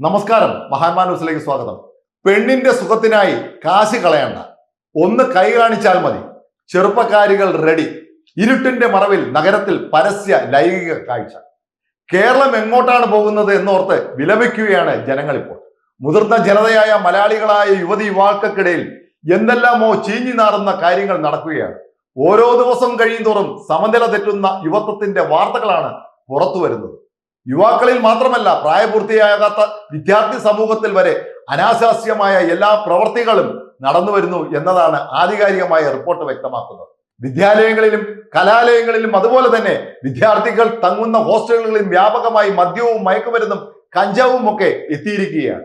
നമസ്കാരം. മഹാന്മാ ന്യൂസിലേക്ക് സ്വാഗതം. പെണ്ണിന്റെ സുഖത്തിനായി കാശ് കളയണ്ട. ഒന്ന് കൈ കാണിച്ചാൽ മതി. ചെറുപ്പക്കാരികൾ റെഡി ഇരുട്ടിന്റെ മറവിൽ നഗരത്തിൽ പരസ്യ ലൈംഗിക കാഴ്ച. കേരളം എങ്ങോട്ടാണ് പോകുന്നത് എന്നോർത്ത് വിലപിക്കുകയാണ് ജനങ്ങളിപ്പോൾ. മുതിർന്ന ജനതയായ മലയാളികളായ യുവതി യുവാക്കൾക്കിടയിൽ എന്തെല്ലാമോ ചീഞ്ഞു നാറുന്ന കാര്യങ്ങൾ നടക്കുകയാണ്. ഓരോ ദിവസം കഴിയുന്തോറും സമനില തെറ്റുന്ന യുവത്വത്തിന്റെ വാർത്തകളാണ് പുറത്തു വരുന്നത് യുവാക്കളിൽ മാത്രമല്ല പ്രായപൂർത്തിയാകാത്ത വിദ്യാർത്ഥി സമൂഹത്തിൽ വരെ അനാശാസ്യമായ എല്ലാ പ്രവർത്തികളും നടന്നു വരുന്നു എന്നതാണ് ആധികാരികമായ റിപ്പോർട്ട് വ്യക്തമാക്കുന്നത്. വിദ്യാലയങ്ങളിലും കലാലയങ്ങളിലും അതുപോലെ തന്നെ വിദ്യാർത്ഥികൾ തങ്ങുന്ന ഹോസ്റ്റലുകളിലും വ്യാപകമായി മദ്യവും മയക്കുമരുന്നും കഞ്ചാവും ഒക്കെ എത്തിയിരിക്കുകയാണ്.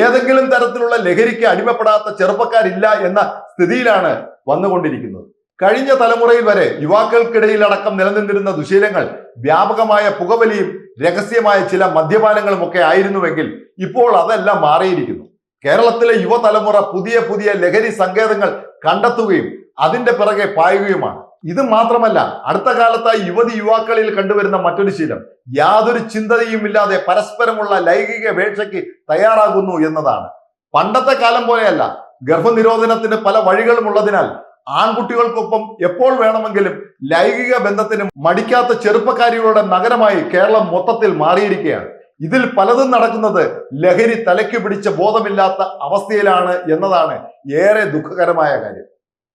ഏതെങ്കിലും തരത്തിലുള്ള ലഹരിക്ക് അടിമപ്പെടാത്ത ചെറുപ്പക്കാരില്ല എന്ന സ്ഥിതിയിലാണ് വന്നുകൊണ്ടിരിക്കുന്നത്. കഴിഞ്ഞ തലമുറയിൽ വരെ യുവാക്കൾക്കിടയിൽ അടക്കം നിലനിന്നിരുന്ന ദുശീലങ്ങൾ വ്യാപകമായ പുകവലിയും രഹസ്യമായ ചില മദ്യപാനങ്ങളും ഒക്കെ ആയിരുന്നുവെങ്കിൽ ഇപ്പോൾ അതെല്ലാം മാറിയിരിക്കുന്നു. കേരളത്തിലെ യുവതലമുറ പുതിയ പുതിയ ലഹരി സങ്കേതങ്ങൾ കണ്ടെത്തുകയും അതിന്റെ പിറകെ പായുകയുമാണ്. ഇത് മാത്രമല്ല അടുത്ത കാലത്തായി യുവതി യുവാക്കളിൽ കണ്ടുവരുന്ന മറ്റൊരു ശീലം യാതൊരു ചിന്തയും ഇല്ലാതെ പരസ്പരമുള്ള ലൈംഗിക വേഴ്ചയ്ക്ക് തയ്യാറാകുന്നു എന്നതാണ്. പണ്ടത്തെ കാലം പോലെയല്ല ഗർഭനിരോധനത്തിന് പല വഴികളും ഉള്ളതിനാൽ ആൺകുട്ടികൾക്കൊപ്പം എപ്പോൾ വേണമെങ്കിലും ലൈംഗിക ബന്ധത്തിന് മടിക്കാത്ത ചെറുപ്പക്കാരികളുടെ നഗരമായി കേരളം മൊത്തത്തിൽ മാറിയിരിക്കുകയാണ്. ഇതിൽ പലതും നടക്കുന്നത് ലഹരി തലയ്ക്ക് പിടിച്ച ബോധമില്ലാത്ത അവസ്ഥയിലാണ് എന്നതാണ് ഏറെ ദുഃഖകരമായ കാര്യം.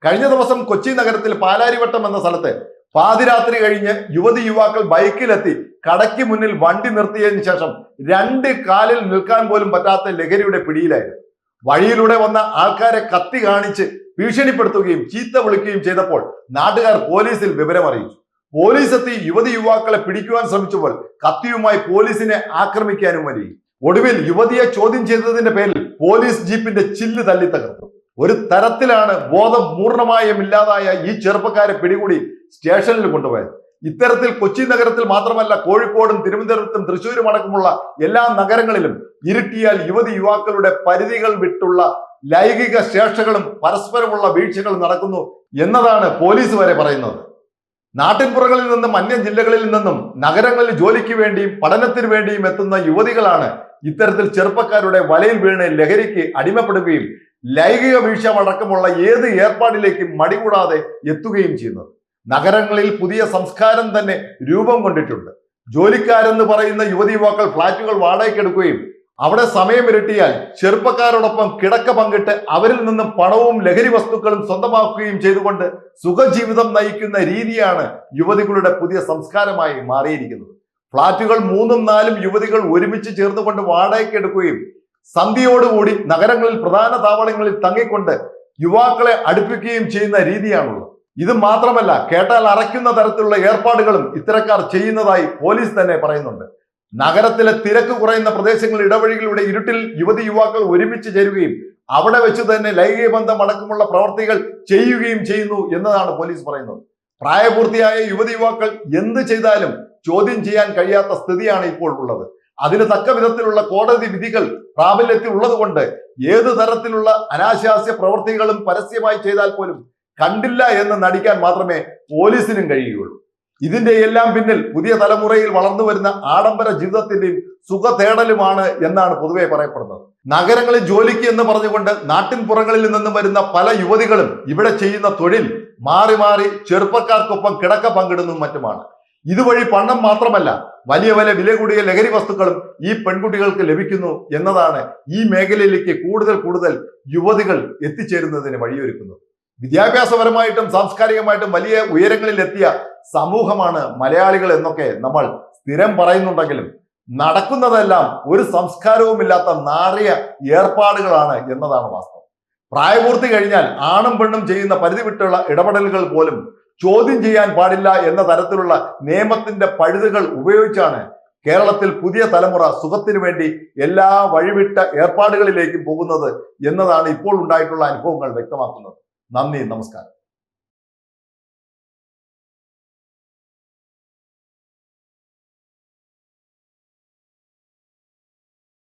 കഴിഞ്ഞ ദിവസം കൊച്ചി നഗരത്തിൽ പാലാരിവട്ടം എന്ന സ്ഥലത്ത് പാതിരാത്രി കഴിഞ്ഞ് യുവതി യുവാക്കൾ ബൈക്കിലെത്തി കടയ്ക്ക് മുന്നിൽ വണ്ടി നിർത്തിയതിനു ശേഷം രണ്ട് കാലിൽ നിൽക്കാൻ പോലും പറ്റാത്ത ലഹരിയുടെ പിടിയിലായിരുന്നു. വഴിയിലൂടെ വന്ന ആൾക്കാരെ കത്തി കാണിച്ച് ഭീഷണിപ്പെടുത്തുകയും ചീത്ത വിളിക്കുകയും ചെയ്തപ്പോൾ നാട്ടുകാർ പോലീസിൽ വിവരം അറിയിച്ചു. പോലീസ് എത്തി യുവതി യുവാക്കളെ പിടിക്കുവാൻ ശ്രമിച്ചപ്പോൾ കത്തിയുമായി പോലീസിനെ ആക്രമിക്കാനും വരി ഒടുവിൽ യുവതിയെ ചോദ്യം ചെയ്തതിന്റെ പേരിൽ പോലീസ് ജീപ്പിന്റെ ചില്ല് തല്ലി തകർത്തു. ഒരു തരത്തിലാണ് ബോധം പൂർണമായും ഇല്ലാതായ ഈ ചെറുപ്പക്കാരെ പിടികൂടി സ്റ്റേഷനിൽ കൊണ്ടുപോയത്. ഇത്തരത്തിൽ കൊച്ചി നഗരത്തിൽ മാത്രമല്ല കോഴിക്കോടും തിരുവനന്തപുരത്തും തൃശ്ശൂരും അടക്കമുള്ള എല്ലാ നഗരങ്ങളിലും ഇരുട്ടിയാൽ യുവതി യുവാക്കളുടെ പരിധികൾ വിട്ടുള്ള ലൈംഗിക ശേഷകളും പരസ്പരമുള്ള വീഴ്ചകളും നടക്കുന്നു എന്നതാണ് പോലീസ് വരെ പറയുന്നത്. നാട്ടിൻപുറങ്ങളിൽ നിന്നും അന്യ ജില്ലകളിൽ നിന്നും നഗരങ്ങളിൽ ജോലിക്ക് വേണ്ടിയും പഠനത്തിന് വേണ്ടിയും എത്തുന്ന യുവതികളാണ് ഇത്തരത്തിൽ ചെറുപ്പക്കാരുടെ വലയിൽ വീണ് ലഹരിക്ക് അടിമപ്പെടുകയും ലൈംഗിക വീഴ്ച അടക്കമുള്ള ഏത് ഏർപ്പാടിലേക്കും മടികൂടാതെ എത്തുകയും ചെയ്യുന്നത്. നഗരങ്ങളിൽ പുതിയ സംസ്കാരം തന്നെ രൂപം കൊണ്ടിട്ടുണ്ട്. ജോലിക്കാരെന്ന് പറയുന്ന യുവതി യുവാക്കൾ ഫ്ളാറ്റുകൾ വാടകയ്ക്കെടുക്കുകയും അവിടെ സമയം ഇരട്ടിയാൽ ചെറുപ്പക്കാരോടൊപ്പം കിടക്ക പങ്കിട്ട് അവരിൽ നിന്നും പണവും ലഹരി വസ്തുക്കളും സ്വന്തമാക്കുകയും ചെയ്തുകൊണ്ട് സുഖജീവിതം നയിക്കുന്ന രീതിയാണ് യുവതികളുടെ പുതിയ സംസ്കാരമായി മാറിയിരിക്കുന്നത്. ഫ്ളാറ്റുകൾ മൂന്നും നാലും യുവതികൾ ഒരുമിച്ച് ചേർന്നുകൊണ്ട് വാടകയ്ക്ക് എടുക്കുകയും സന്ധ്യയോടുകൂടി നഗരങ്ങളിൽ പ്രധാന താവളങ്ങളിൽ തങ്ങിക്കൊണ്ട് യുവാക്കളെ അടുപ്പിക്കുകയും ചെയ്യുന്ന രീതിയാണുള്ളത്. ഇത് മാത്രമല്ല കേട്ടാൽ അറയ്ക്കുന്ന തരത്തിലുള്ള ഏർപ്പാടുകളും ഇത്തരക്കാർ ചെയ്യുന്നതായി പോലീസ് തന്നെ പറയുന്നുണ്ട്. നഗരത്തിലെ തിരക്ക് കുറയുന്ന പ്രദേശങ്ങളിൽ ഇടവഴികളിലൂടെ ഇരുട്ടിൽ യുവതി യുവാക്കൾ ഒരുമിച്ച് ചേരുകയും അവിടെ വെച്ച് തന്നെ ലൈംഗിക ബന്ധം അടക്കമുള്ള പ്രവർത്തികൾ ചെയ്യുകയും ചെയ്യുന്നു എന്നതാണ് പോലീസ് പറയുന്നത്. പ്രായപൂർത്തിയായ യുവതി യുവാക്കൾ എന്ത് ചെയ്താലും ചോദ്യം ചെയ്യാൻ കഴിയാത്ത സ്ഥിതിയാണ് ഇപ്പോൾ ഉള്ളത്. അതിന് തക്ക വിധത്തിലുള്ള കോടതി വിധികൾ പ്രാബല്യത്തിൽ ഉള്ളതുകൊണ്ട് ഏത് തരത്തിലുള്ള അനാശാസ്യ പ്രവൃത്തികളും പരസ്യമായി ചെയ്താൽ പോലും കണ്ടില്ല എന്ന് നടിക്കാൻ മാത്രമേ പോലീസിനും കഴിയുകയുള്ളൂ. ഇതിന്റെ എല്ലാം പിന്നിൽ പുതിയ തലമുറയിൽ വളർന്നു വരുന്ന ആഡംബര ജീവിതത്തിന്റെയും സുഖ തേടലുമാണ് എന്നാണ് പൊതുവെ പറയപ്പെടുന്നത്. നഗരങ്ങളിൽ ജോലിക്ക് എന്ന് പറഞ്ഞുകൊണ്ട് നാട്ടിൻ പുറങ്ങളിൽ നിന്നും വരുന്ന പല യുവതികളും ഇവിടെ ചെയ്യുന്ന തൊഴിൽ മാറി മാറി ചെറുപ്പക്കാർക്കൊപ്പം കിടക്ക പങ്കിടുന്നതും മറ്റുമാണ്. ഇതുവഴി പണം മാത്രമല്ല വലിയ വലിയ വില കൂടിയ ലഹരി വസ്തുക്കളും ഈ പെൺകുട്ടികൾക്ക് ലഭിക്കുന്നു എന്നതാണ് ഈ മേഖലയിലേക്ക് കൂടുതൽ കൂടുതൽ യുവതികൾ എത്തിച്ചേരുന്നതിന് വഴിയൊരുക്കുന്നത്. വിദ്യാഭ്യാസപരമായിട്ടും സാംസ്കാരികമായിട്ടും വലിയ ഉയരങ്ങളിൽ എത്തിയ സമൂഹമാണ് മലയാളികൾ എന്നൊക്കെ നമ്മൾ സ്ഥിരം പറയുന്നുണ്ടെങ്കിലും നടക്കുന്നതെല്ലാം ഒരു സംസ്കാരവുമില്ലാത്ത നാറിയ ഏർപ്പാടുകളാണ് എന്നതാണ് വാസ്തവം. പ്രായപൂർത്തി കഴിഞ്ഞാൽ ആണും പെണ്ണും ചെയ്യുന്ന പരിധി വിട്ടുള്ള ഇടപെടലുകൾ പോലും ചോദ്യം ചെയ്യാൻ പാടില്ല എന്ന തരത്തിലുള്ള നിയമത്തിന്റെ പഴുതുകൾ ഉപയോഗിച്ചാണ് കേരളത്തിൽ പുതിയ തലമുറ സുഖത്തിനു വേണ്ടി എല്ലാ വഴിവിട്ട ഏർപ്പാടുകളിലേക്കും പോകുന്നത് എന്നതാണ് ഇപ്പോൾ ഉണ്ടായിട്ടുള്ള അനുഭവങ്ങൾ വ്യക്തമാക്കുന്നത്. നന്ദി നമസ്കാരം.